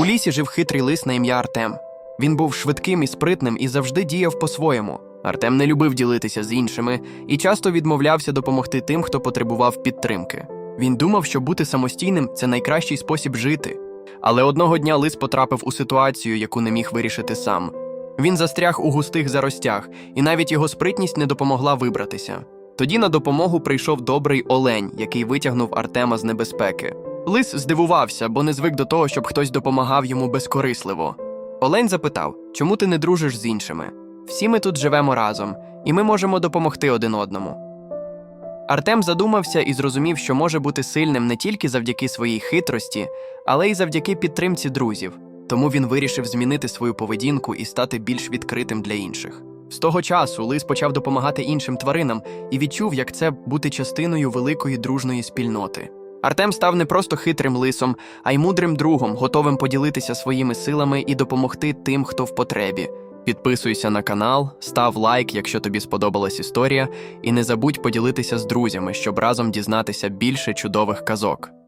У лісі жив хитрий лис на ім'я Артем. Він був швидким і спритним і завжди діяв по-своєму. Артем не любив ділитися з іншими і часто відмовлявся допомогти тим, хто потребував підтримки. Він думав, що бути самостійним це найкращий спосіб жити. Але одного дня лис потрапив у ситуацію, яку не міг вирішити сам. Він застряг у густих заростях, і навіть його спритність не допомогла вибратися. Тоді на допомогу прийшов добрий олень, який витягнув Артема з небезпеки. Лис здивувався, бо не звик до того, щоб хтось допомагав йому безкорисливо. Олень запитав, чому ти не дружиш з іншими? Всі ми тут живемо разом, і ми можемо допомогти один одному. Артем задумався і зрозумів, що може бути сильним не тільки завдяки своїй хитрості, але й завдяки підтримці друзів. Тому він вирішив змінити свою поведінку і стати більш відкритим для інших. З того часу лис почав допомагати іншим тваринам і відчув, як це бути частиною великої дружної спільноти. Артем став не просто хитрим лисом, а й мудрим другом, готовим поділитися своїми силами і допомогти тим, хто в потребі. Підписуйся на канал, став лайк, якщо тобі сподобалась історія, і не забудь поділитися з друзями, щоб разом дізнатися більше чудових казок.